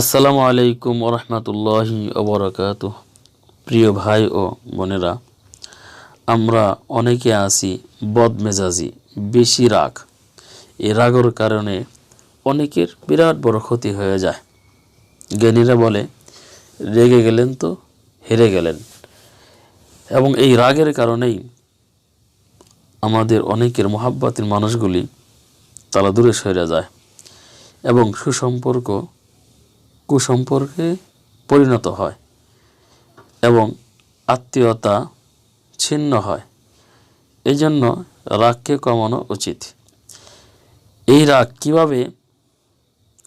আসসালামু আলাইকুম ওরহমতুল্লাহি ওবরাকাত প্রিয় ভাই ও বোনেরা, আমরা অনেকে আছি বদমেজাজি, বেশি রাগ। এই রাগের কারণে অনেকের বিরাট বড় ক্ষতি হয়ে যায়। জ্ঞানীরা বলে, রেগে গেলেন তো, হেরে গেলেন। এবং এই রাগের কারণেই আমাদের অনেকের মহাব্বাতের মানুষগুলি তারা দূরে সরে যায় এবং সুসম্পর্ক কুসম্পর্কে পরিণত হয় এবং আত্মীয়তা ছিন্ন হয়। এই জন্য রাগকে কমানো উচিত। এই রাগ কীভাবে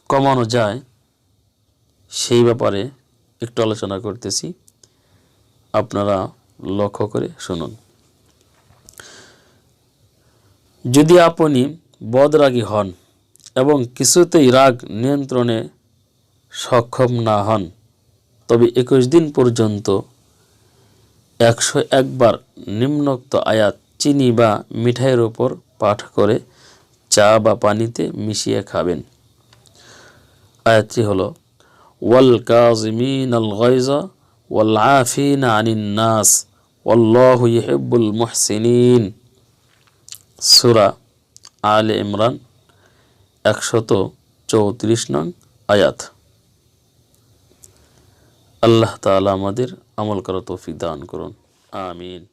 কমানো যায় সেই ব্যাপারে একটু আলোচনা করতেছি। আপনারা লক্ষ্য করে শুনুন। যদি আপনি বদরাগী হন এবং কিছুতেই রাগ নিয়ন্ত্রণে সক্ষম না হন। তবে একুশ দিন পর্যন্ত একশো একবার নিম্নোক্ত আয়াত চিনি বা মিঠাইয়ের ওপর পাঠ করে চা বা পানিতে মিশিয়ে খাবেন। আয়াতটি হলো, ওয়াল কাজিমিন আল গয়জা ওয়াল আফিন আনিন নাস ওয়াল্লাহু ইহিব্বুল মুহসিনিন। সূরা আলে ইমরান একশত চৌত্রিশ নং আয়াত। আল্লাহ তালা আমাদের আমল করা তৌফিক দান করুন। আমিন।